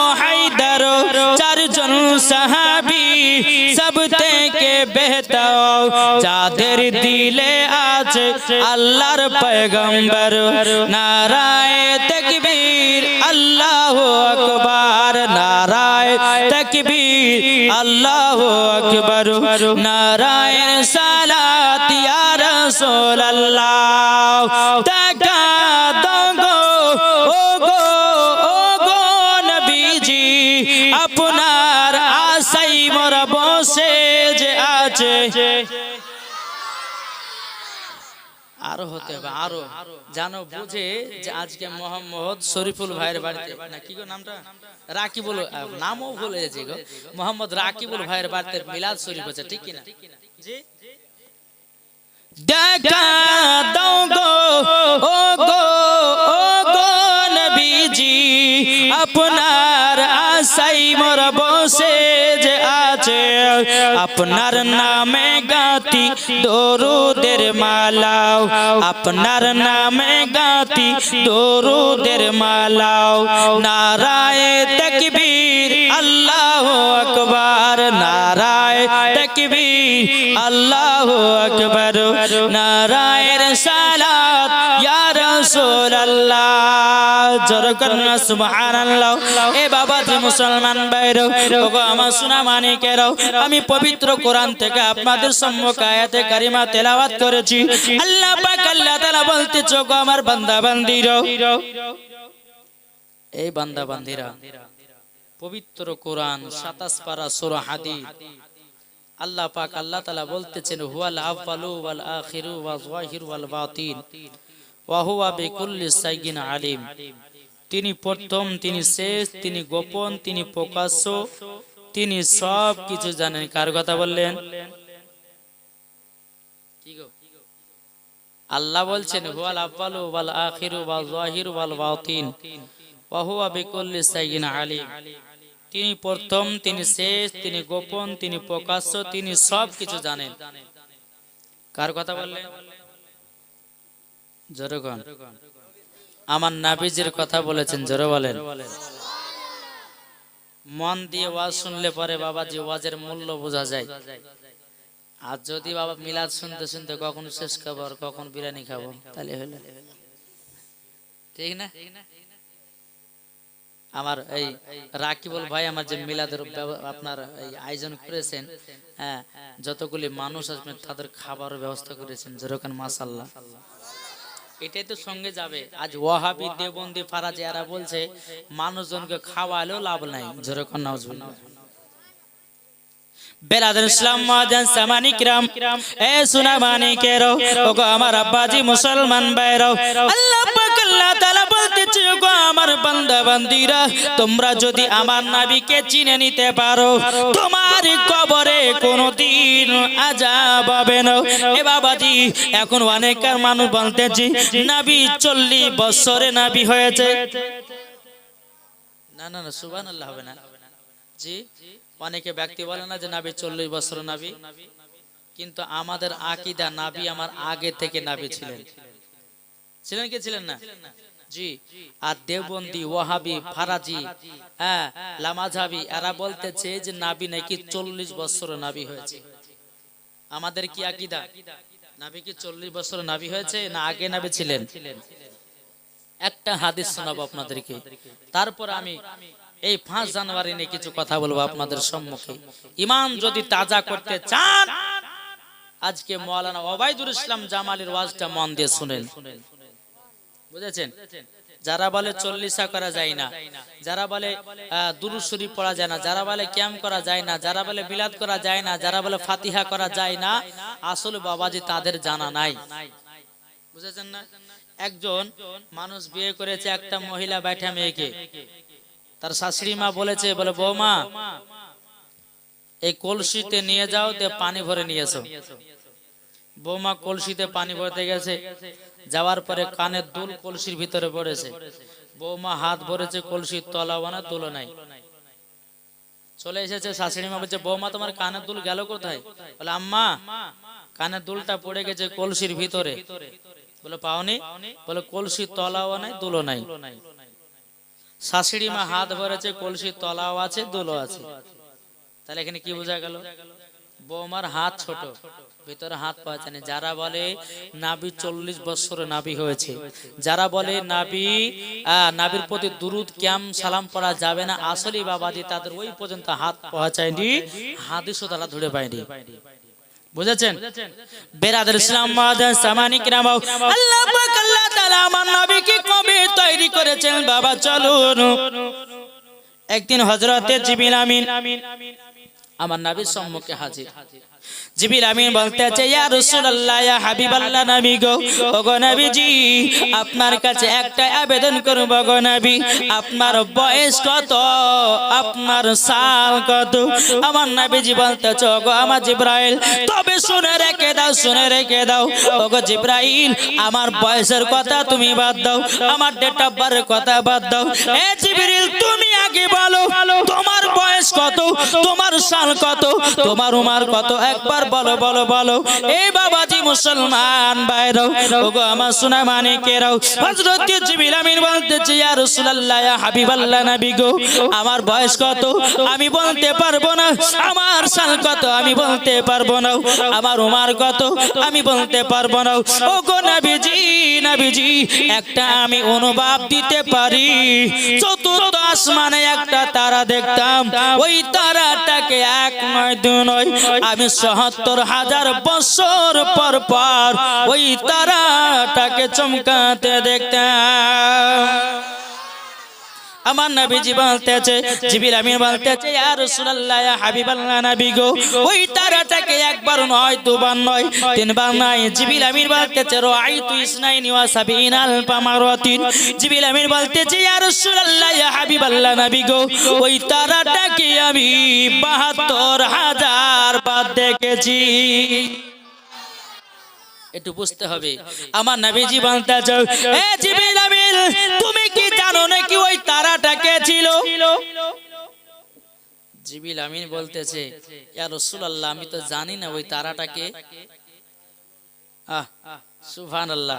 ও হায়দার, চারজন সাহাবি সব থেকে বেহতর যাদের দিলে আছে আল্লাহর পয়গম্বর, নারায় তকবীর, আল্লাহ আকবার, নারায় তকবীর, আল্লাহ আকবার নারায়ণ সালাত ইয়া রাসূলুল্লাহ। টাকা আরও হতে হবে আরও। জানো বুঝে যে আজকে মোহাম্মদ শরীফুল ভাইয়ের বাড়িতে না কি গো নামটা? রাকিবুল নামও ভুলে গেছি গো। মোহাম্মদ রাকিবুল ভাইয়ের বাড়িতে মিলাদ শরীফ আছে ঠিক কিনা? জি। দেখা দাও গো ও গো ও গো নবীজি আপনার আশাই মোর বসে। যে আছে আপনার নামে গাতি দরুদের মালাও আপনার নামে গাতি দরুদের মালাও নারায় জোর সুবহানাল্লাহ। এ বাবা যে মুসলমান বাইরো। ওগো, আমার সোনা মানিকেরও আমি পবিত্র কোরআন থেকে আপনাদের সম্মুখে আয়াতে কারিমা তেলাওয়াত করেছি। আল্লাহ পাক আল্লাহ তাআলা বলতেছে, ওগো, আমার বান্দা বান্দিরও এই বান্দা বান্দিরা পবিত্র কোরআন, সাতাশ পারা সূরা হাদিদ। আল্লাহ পাক আল্লাহ তাআলা বলতেছেন, হুয়াল আউয়ালু ওয়াল আখিরু ওয়াল যাহিরু ওয়াল বাতিন। ওয়া হুয়া বিকুল্লি শাইইন আলিম। তিনি প্রথম, তিনি শেষ, তিনি গোপন, তিনি প্রকাশ্য, তিনি সব কিছু জানেন। কার কথা বললেন? আল্লাহ বলছেন, হুয়াল আখিরু ওয়াল ওয়াল তিনি প্রথম, তিনি শেষ, তিনি গোপন, তিনি প্রকাশ্য, তিনি সব কিছু জানেন। কার কথা বললেন? আমার নাবিজের কথা বলেছেন, জোরে বলেন। মন দিয়ে ওয়াজ শুনলে পরে বাবাজি ওয়াজের মূল্য বোঝা যায়। আর যদি বাবা মিলাদ শুনতে শুনতে কখন শেষ খাব আর কখন বিরিয়ানি খাব, তাহলে হলো। ঠিক না? আমার এই রাকিবুল ভাই আমার যে মিলাদের আপনার এই আয়োজন করেছেন হ্যাঁ যতগুলি মানুষ আসবেন তাদের খাবারের ব্যবস্থা করেছেন যেরকম মাসাল্লাহ এটাই তো সঙ্গে যাবে। আজ ওয়াহাবি দেবন্দি ফারাজ এরা বলছে মানুষজনকে খাওয়ালেও লাভ নাই। যেরকম নাউজুবিল্লাহ বেলাদুল ইসলাম মহাজান সামানি কিরাম। এ সুনা মানি কেরো ওগো আমার আব্বাজি মুসলমান বাইরো আল্লাহ আল্লাহ তাআলা বলতেছে ওগো আমার বান্দা বান্দিরা তোমরা যদি আমার নবীকে চিনে নিতে পারো, তোমার কবরে কোনোদিন আযাব হবে না। এ বাবাজি, এখন অনেকের মানুষ বলতেছে, নবী 40 বছরে নবী হয়েছে। না না না, সুবহানাল্লাহ হবে না। জি, অনেকে ব্যক্তি বলে না যে নাবি চল্লিশ বছর নাবি। কিন্তু আমাদের আকিদা নাবি আমার আগে থেকে নাবি ছিলেন। ছিলেন কি ছিলেন না? জি। আর দেবন্দি ওয়াহাবি ফারাজি হ্যাঁ লামাঝাবি এরা বলতেছে যে নাবি নাকি চল্লিশ বছর নাবি হয়েছে। আমাদের কি আকিদা? নাবি কি চল্লিশ বছর নাবি হয়েছে না আগে নাবি ছিলেন? একটা হাদিস শোনাবো আপনাদেরকে। তারপর আমি এই পাঁচ জানুয়ারি নিয়ে কিছু কথা বলব আপনাদের সম্মুখে। ইমান যদি তাজা করতে চান আজকে মৌলানা ওবায়দুল ইসলাম জামালের ওয়াজটা মন দিয়ে শুনেন। বুঝেছেন? যারা বলে চল্লিশা করা যায় না, যারা বলে দুরুশরী পড়া যায় না, যারা বলে ক্যাম্প করা যায় না, যারা বলে বিলাদ করা যায় না, যারা বলে ফাতিহা করা যায় না, আসলে বাবাজি তাদের জানা নাই। বুঝেছেন না? একজন মানুষ বিয়ে করেছে একটা মহিলা বাইঠা মেয়েকে। তার শাশুড়ি মা বলেছে, বলে, বৌমা, এই কলসিতে নিয়ে যাও তে পানি ভরে নিয়ে এসো। বৌমা কলসিতে পানি ভরতে গেছে। যাওয়ার পরে কানের দুল কলসির ভিতরে পড়েছে। বৌমা হাত ভরেছে কলসির তলাও না দুলো নাই। চলে এসেছে শাশুড়ি মা বলছে বৌমা তোমার কানের দুল গেল কোথায়? বলে, আম্মা, কানের দুলটা পড়ে গেছে কলসির ভিতরে। বলে, পাওনি? বলে, কলসির তলাও নাই দুলো নাই। শাশুড়ি মা হাত ভরেছে কলসির তলাও আছে দুলো আছে। তাহলে এখানে কি বোঝা গেল? বৌমার হাত ছোট। ভিতরে হাত পাওয়া না। যারা বলে নাবি চল্লিশ বছরে নাবি হয়েছে, যারা বলে নাবি নাবির প্রতি দুরুদ, ক্যাম, সালাম পড়া যাবে না আসলে বাবাজি তাদের ওই পর্যন্ত হাত পৌঁছায়নি, হাদিসও তারা ধরে পায়নি। বুঝেছেন? বেরাদের ইসলাম আমার নবীকে তৈরি করেছেন। বাবা, চলুন। একদিন হযরতে আমিন, আমার নবীর সম্মুখে হাজির। জিবিল আমিন বলতেছে ইয়া রাসূলুল্লাহ, ইয়া হাবিবাল্লাহ নবী গো। ওগো নবীজি, আপনার কাছে একটা আবেদন করব গো নবী। আপনার বয়স কত? আপনার সাল কত? আমার নবীজি বলতেছে ওগো আমার জিব্রাইল, তবে শুনে রেখে দাও, শুনে রেখে দাও। ওগো জিব্রাইল, আমার বয়সের কথা তুমি বাদ দাও, আমার ডেট অফ বার্থের কথা বাদ দাও। এ জিবরিল তুমি আগে বলো, তোমার বয়স কত? তোমার সাল কত? তোমার উমার কত? একবার বলো বলো বলো এই বাবাজি মুসলমান বাইরও ওগো আমার সোনা মানে কেরাও হযরত জিবরিল আমিন বলতেছে, ইয়া রাসূলুল্লাহ, ইয়া হাবিবাল্লাহ নবী গো, আমার বয়স কত? আমি বলতে পারব না। আমার সাল কত? আমি বলতে পারব না। আমার উমার কত? আমি বলতে পারব না। ও গো নবীজি নবীজি, একটা আমি অনুভব দিতে পারি। চতুর্থ আসমানে একটা তারা দেখতাম। ওই তারাটাকে এক নয়, দু নয়। আমি সহাত্তর হাজার বছর পর পর ওই তারাটাকে চমকাতে দেখতাম আমার নবীজি বলতেছে জিবির আমিন বলতেছে ইয়া রাসূলুল্লাহ, ইয়া হাবিবাল্লাহ নবী গো, ওই তারাটাকে একবার নয়, দুবার নয়, তিনবার নয়। জিবির আমিন বলতেছে রাআইতু ইসনাইনি ওয়া সাবিনা আলফা মারাতিন জিবির আমিন বলতেছে ইয়া রাসূলুল্লাহ, ইয়া হাবিবাল্লাহ নবী গো, ওই তারাটাকে আমি 72 হাজার বার দেখেছি। একটু বুঝতে হবে। আমার নবীজি বলতেছে এ জিবিল তুমি কি জানো নাকি ওই তারাটাকে ছিল? জিবিল আমিন বলতেছে ইয়া রাসূলুল্লাহ আমি তো জানি না ওই তারাটাকে। আহ সুবহানাল্লাহ।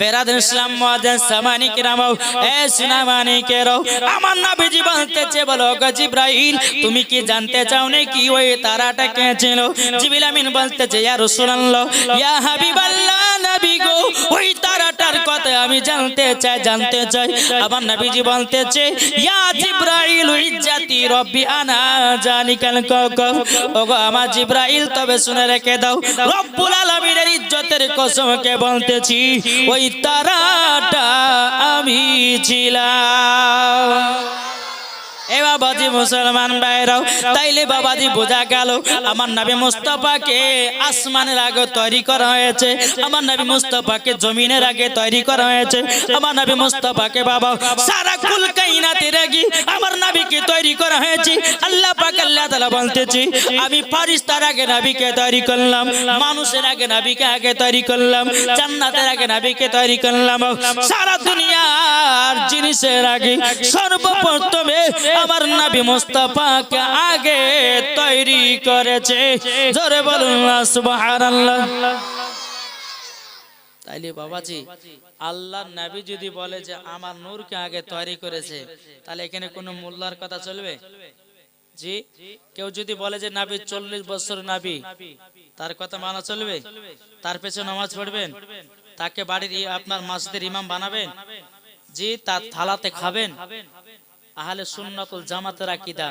বেরাদ ইসলাম মুআজ্জাজ সামানি কিরামাও এ সুনামানি কেরো আমার নবীজি বলতেছে বলো জিব্রাইল। তুমি কি জানতে চাও নাকি ওই তারাটা কে ছিল? জিবিল আমিন বলতেছে, ইয়া ইয়া নবী গো, ওই তারাটার কথা আমি জানতে চাই জানতে চাই। আমার নবীজি বলতেছে, ইয়া জিব্রাইল, ইজ্জাতি রব্বি আনা জানিকাল কক ওগো আমার জিব্রাইল, তবে শুনে রেখে দাও, রব্বুল আলামিনের ইজ্জতের কসমকে বলতেছি, ওই তারাটা আমি ছিলাম। এ বাবাজি মুসলমান ভাইরাও, তাইলে বাবাজি বোঝা গেল, আমার নবী মুস্তাফাকে আসমানের আগে তৈরি করা হয়েছে, আমার নবী মুস্তাফাকে জমিনের আগে তৈরি করা হয়েছে, আমার নবী মুস্তাফাকে বাবা সারা কুল কাইনাতের আগে আমার নবীকে তৈরি করা হয়েছে। আল্লাহ পাক, আল্লাহ তাআলা বলতেছি, আমি ফারিস্তার আগে নবীকে তৈরি করলাম, মানুষের আগে নবীকে আগে তৈরি করলাম, জান্নাতের আগে নবীকে তৈরি করলাম, সারা দুনিয়ার জিনিসের আগে সর্বপ্রথমে আমার নবী মুস্তাফাকে আগে তৈরি করেছে। জোরে বলুন সুবহানাল্লাহ। তাইলে বাবাজি আল্লাহর নবী যদি বলে যে আমার নূরকে আগে তৈরি করেছে, তাহলে এখানে কোনো মোল্লার কথা চলবে? জি? কেউ যদি বলে যে নাবি চল্লিশ বছর নাবি, তার কথা মানা চলবে? তার পেছনে নামাজ পড়বেন? তাকে বাড়ির আপনার মাসদের ইমাম বানাবেন? জি, তার থালাতে খাবেন? আহলে সুন্নাতুল জামাতের আকীদা।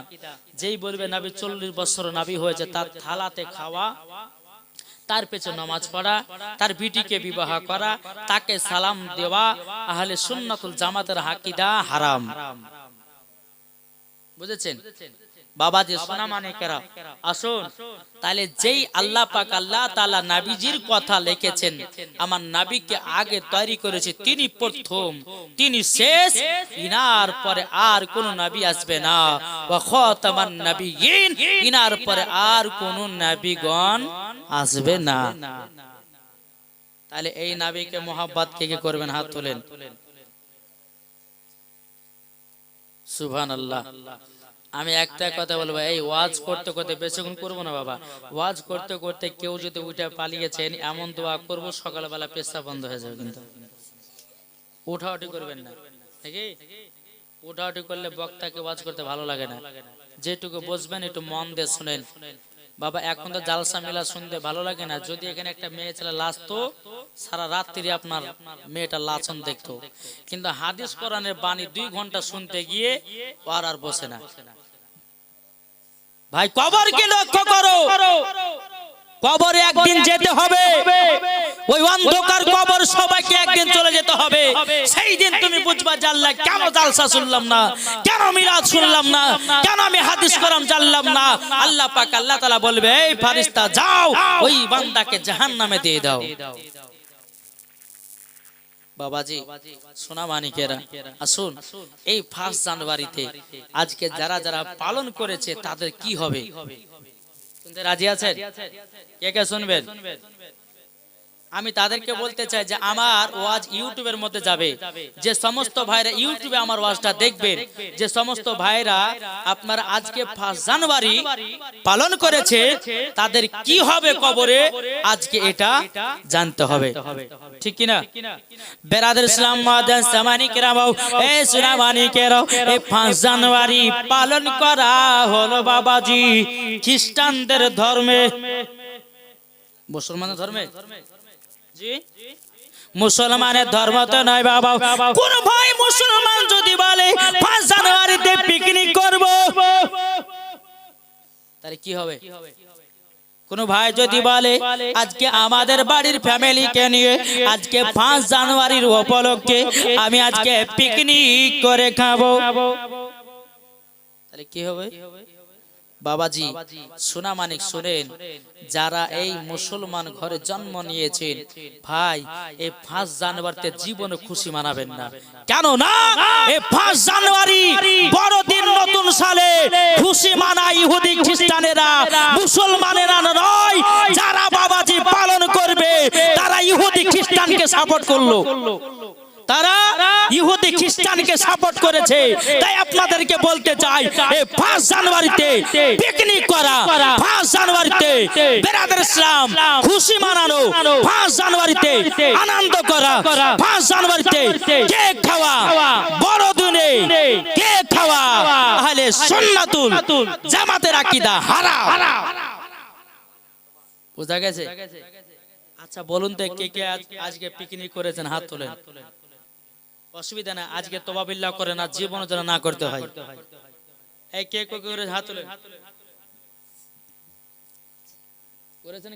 যেই বলবে নাবি চল্লিশ বছর নাবি হয়েছে, তার থালাতে খাওয়া, তার পেছনে নামাজ পড়া, তার বিটিকে বিবাহ করা, তাকে সালাম দেওয়া আহলে সুন্নাতুল জামাতের হাকিদা হারাম। বুঝেছেন? বাবাজি সোনা মানে কেরা আসুন তাহলে যেই আল্লাহ পাক আল্লাহ তাআলা নাবিজির কথা লিখেছেন, আমার নাবিকে আগে তৈরি করেছে, তিনি প্রথম, তিনি শেষ, ইনার পরে আর কোন নবী আসবে না। খাতামান নবিয়িন, ইনার পরে আর কোন নবীগণ আসবে না। তাহলে এই নাবিকে মোহাব্বত কে কে করবেন? হাত তোলেন। সুবহানাল্লাহ। আমি একটা কথা বলব এই ওয়াজ করতে করতে বেশিক্ষণ করব না বাবা। ওয়াজ করতে করতে কেউ যদি উঠে পালিয়েছেন এমন দোয়া করব সকালবেলা পেশা বন্ধ হয়ে যাবে কিন্তু। উঠাউঠি করবেন না নাকি? উঠাউটি করলে বক্তাকে ওয়াজ করতে ভালো লাগে না। যেটুকু বসবেন একটু মন দিয়ে শুনেন। বাবা এখন তো জালসা মেলা শুনতে ভালো লাগে না। যদি এখানে একটা মেয়ে ছেলে লাচতো সারা রাত্রি আপনার মেয়েটা লাচন দেখতো কিন্তু হাদিস কোরআনের বাণী দুই ঘণ্টা শুনতে গিয়ে ও আর আর বসে না ভাই, কবরকে লক্ষ্য করো। কবরে একদিন যেতে হবে। ওই অন্ধকার কবর সবাইকে একদিন চলে যেতে হবে। সেই দিন তুমি বুঝবা জানলা কেন জালসা শুনলাম না, কেন মিলাদ শুনলাম না, কেন আমি হাদিস করাম জানলাম না। আল্লাহ পাক আল্লাহ তাআলা বলবে, এই ফারিস্তা যাও, ওই বান্দাকে জাহান্নামে দিয়ে দাও। বাবাজি সোনা মানিকেরা আসুন এই ফার্স্ট জানুয়ারিতে আজকে যারা যারা পালন করেছে তাদের কি হবে? শুনতে রাজি আছেন? কে কে শুনবেন? আমি তাদেরকে বলতে চাই যে আমার ওয়াজ ইউটিউবের মধ্যে যাবে যে সমস্ত ভাইরা ইউটিউবে আমার ওয়াজটা দেখবেন যে সমস্ত ভাইরা আপনার আজকে ফার্স্ট জানুয়ারি পালন করেছে তাদের কি হবে কবরে আজকে এটা জানতে হবে। ঠিক কি না বেরাদের ইসলাম মাদান সামানি কেরামাও এ সুনামানি কেরাও এই ফার্স্ট জানুয়ারি পালন করা হলো বাবাজি। খ্রিস্টানদের ধর্মে। মুসলমানের ধর্মে? মুসলমানের ধর্ম তো নয় বাবা। কোন ভাই মুসলমান যদি বলে পাঁচ জানুয়ারিতে পিকনিক করব। তাহলে কি হবে? কোন ভাই যদি বলে আজকে আমাদের বাড়ির ফ্যামিলিকে নিয়ে আজকে পাঁচ জানুয়ারির উপলক্ষে আমি আজকে পিকনিক করে খাব। তাহলে কি হবে? বাবাজি সোনা মানিক শুনেন যারা এই মুসলমান ঘরে জন্ম নিয়েছেন ভাই এই পাঁচ জানুয়ারিতে জীবনে খুশি মানাবেন না। কেন না। এই পাঁচ জানুয়ারি বড়দিন নতুন সালে খুশি মানায় ইহুদি খ্রিস্টানেরা মুসলমানেরা নয় যারা বাবাজি পালন করবে তারা ইহুদি খ্রিস্টানকে সাপোর্ট করল। তারা ইহুদি খ্রিস্টানকে সাপোর্ট করেছে। তাই আপনাদেরকে বলতে চাই এই পাঁচ জানুয়ারিতে পিকনিক করা পাঁচ জানুয়ারিতে বেরাদের ইসলাম খুশি মানানো পাঁচ জানুয়ারিতে আনন্দ করা পাঁচ জানুয়ারিতে কেক খাওয়া বড় দিনে কেক খাওয়া। তাহলে সুন্নাতুল জামাতের আকীদা হারা বুঝা গেছে? আচ্ছা বলুন তো কে কে আজকে পিকনিক করেছেন? হাত তোলেন। অসুবিধা না, আজকে তবাবিল্লা করে না জীবন যেন না করতে হয়। এই কে কে করে হাত তোলেন করেছেন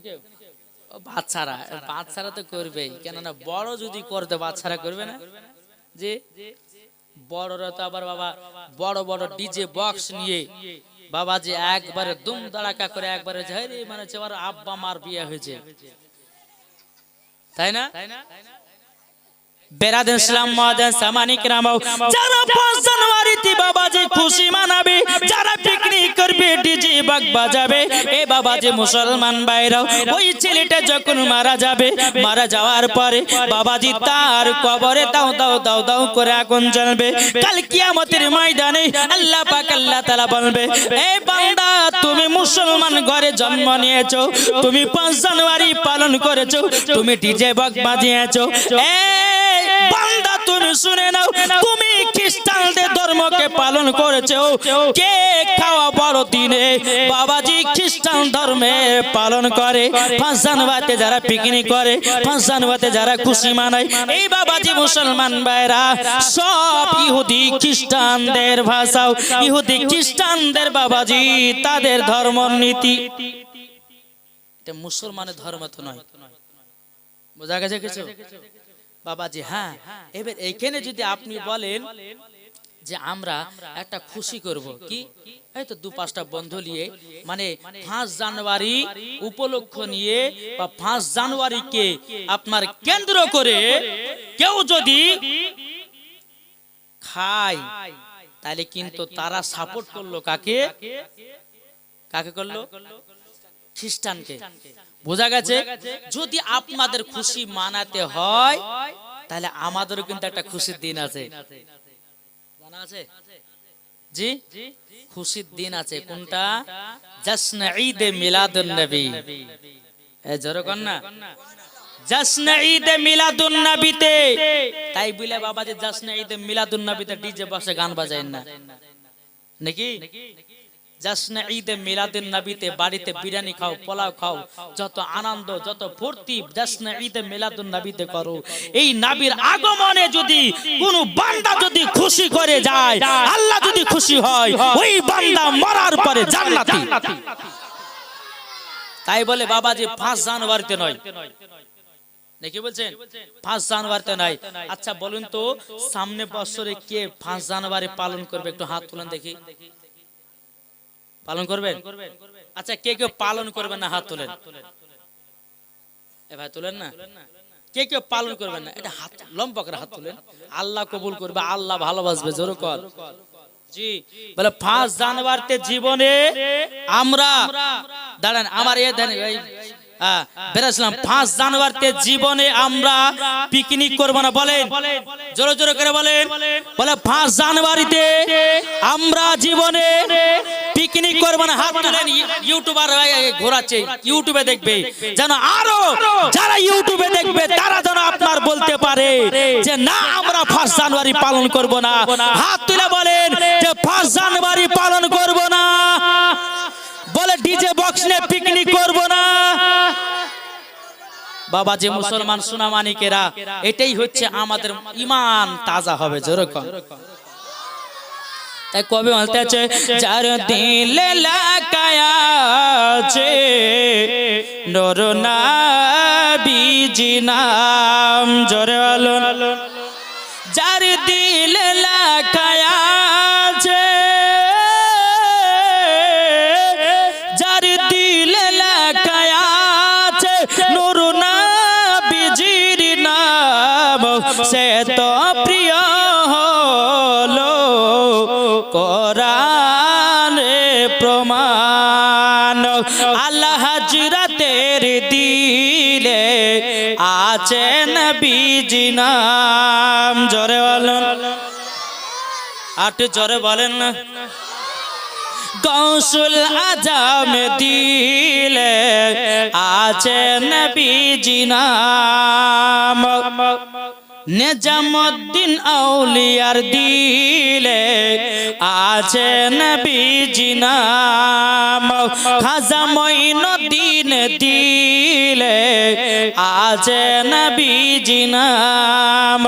বাচ্চারা বাচ্চারা তো করবেই বড় যদি করতে, বাচ্চারা করবে না। যে বড়রা তো আবার বাবা, বড় বড় ডিজে বক্স নিয়ে বাবা যে একবারে দুম দাঁড়াকা করে একবারে রে মানে আব্বা মার বিয়ে হয়েছে। তাই না? বেরাদ ইসলাম মাদান সামানিক রামাও। যারা পাঁচ জানুয়ারিতে বাবা যে খুশি মানাবে, যারা পিকনিক করবে ডিজে বাগ বাজাবে, এ বাবাজি মুসলমান বাইরাও ওই ছেলেটা যখন মারা যাবে, মারা যাওয়ার পরে বাবাজি তার কবরে দাও দাও দাও দাও করে আগুন জ্বলবে। কাল কিয়ামতের ময়দানে আল্লাহ পাক, আল্লাহ তাআলা বলবে, এ বান্দা, তুমি মুসলমান ঘরে জন্ম নিয়েছো, তুমি পাঁচ জানুয়ারি পালন করেছ, তুমি ডিজে বক বাজিয়েছো এই বান্দা শুনে নাও, তুমি খ্রিস্টানদের ধর্মকে পালন করেছ। কে খাওয়া বড় দিনে বাবাজি খ্রিস্টান ধর্মে পালন করে? পাঁচ জানুয়ারিতে যারা পিকনিক করে, পাঁচ জানুয়ারিতে যারা খুশি মানায়, এই বাবাজি মুসলমান ভাইরা সব ইহুদি খ্রিস্টানদের ভাষাও, ইহুদি খ্রিস্টানদের বাবাজি তাদের ধর্ম নীতি। মুসলমানের ধর্ম তো নয়। বোঝা গেছে কিছু? বাবাজি হ্যাঁ। এবার এইখানে যদি আপনি বলেন যে আমরা একটা খুশি করব কি? এই তো দু পাঁচটা বন্ধু নিয়ে মানে পাঁচ জানুয়ারি উপলক্ষ নিয়ে বা পাঁচ জানুয়ারিকে আপনার কেন্দ্র করে কেউ যদি খায় তাহলে কিন্তু তারা সাপোর্ট করল কাকে? কাকে করল? খ্রিস্টানকে। বোঝা গেছে? যদি আপনাদের খুশি মানাতে হয় তাহলে আমাদেরও কিন্তু একটা খুশির দিন আছে। জানা আছে? জি? খুশির দিন আছে। কোনটা? জশ্ন ঈদে মিলাদুন নবী এ জোরে কর না। জাসনে ঈদে মিলাদুন নবীতে তাই বলে বাবা যে জাসনে ঈদে মিলাদুন নবীতে ডিজে বসে গান বাজায় না। নাকি? জাসনে ঈদে মিলাদুন নবীতে বাড়িতে বিরিয়ানি খাও, পোলাও খাও, যত আনন্দ, যত ফুর্তি জাসনে ঈদে মিলাদুন নবীতে করো। এই নবীর আগমনে যদি কোন বান্দা যদি খুশি করে যায়, আল্লাহ যদি খুশি হয়, ওই বান্দা মরার পরে জান্নাতি। তাই বলে বাবা যে পাঁচ জানুয়ারিতে নয়। নাকি বলছেন? পাঁচ জানুয়ারিতে নাই আচ্ছা বলুন তো, সামনে বছরে কে পাঁচ জানুয়ারি পালন করবে? একটু হাত তুলেন দেখি। পালন করবেন? আচ্ছা কে কেউ পালন করবেন না হাত তুলেন। এ ভাই তুলেন না? কে কেউ পালন করবেন না? এটা হাত লম্বা করে হাত তুলেন। আল্লাহ কবুল করবে আল্লাহ ভালোবাসবে জোর কর। এই হ্যাঁ, জীবনে আমরা পিকনিক করব না জোরে জোরে করে বলে জানুয়ারিতে আমরা জীবনে পিকনিক করব না হাত তুলেন ইউটিউবার ঘোরাচ্ছে ইউটিউবে দেখবে। যেন আরও যারা ইউটিউবে দেখবে, তারা যেন আপনার বলতে পারে যে, না, আমরা ফার্স্ট জানুয়ারি পালন করব না। হাত তুলে বলেন যে ফার্স্ট জানুয়ারি পালন করব না। বলে, ডিজে বক্স নিয়ে পিকনিক করব না। বাবা যে মুসলমান সুনামানিকেরা, এটাই হচ্ছে আমাদের ইমান তাজা হবে যেরকম তাই কবি বলতে আছে? যার দিলে লাগায়াছে নর বিজি নাম জরে বলুন। যার দিলে লাকায়া কোরআনে প্রমাণ। আল্লাহ হজরতের দিলে আছে নবীজি নাম। জোরে বলুন। আট জোরে বলেন না। কৌশল আজাম দিলে আছে নবীজি নাম। নিজামুদ্দিন আউলিয়ার দিলে আছে নবীজি নাম। খাজা মঈনুদ্দিন দিলে আছে নবীজি নাম।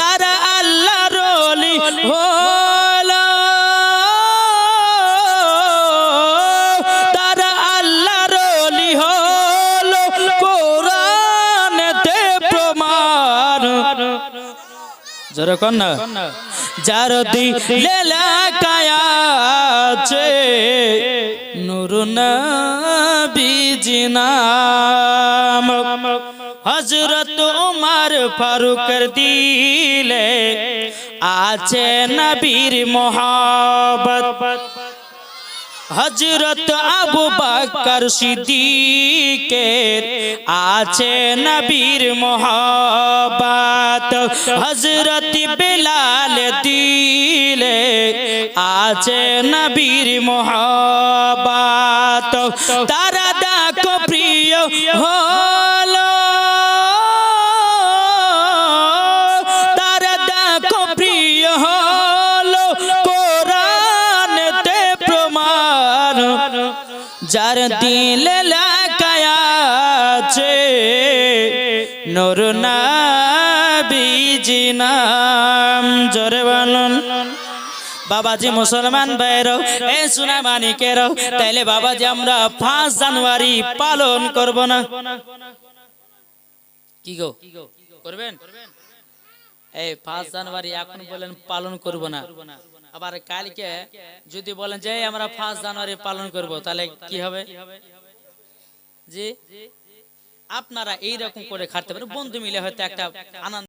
তারা আল্লাহ ওলি হলো না যার দিলে নাম হজরত উমার ফারুকের দিলে আছে নবীর মোহাবত হজরত আবু বকর সিদ্দিকের আছে নবীর মোহাবত হজরত বেলাল দিলে আছে নবীর মোহাবত তারা দেখো প্রিয় হলো দিল লাকায়াছে নূর নবীজি নাম। জোরে বলুন। বাবাজি মুসলমান ভাইরাও এ সোনা মানিকেরাও তাইলে বাবাজি আমরা পাঁচ জানুয়ারি পালন করব না। কি গো? করবেন? এই পাঁচ জানুয়ারি এখন বলেন পালন করব না। আবার কালকে যদি বলেন যে আমরা ফার্স্ট জানুয়ারি পালন করব তাহলে কি হবে? জি? আপনারা এইরকম করে খাটতে পারেন। বন্ধু মিলে হয়তো একটা আনন্দ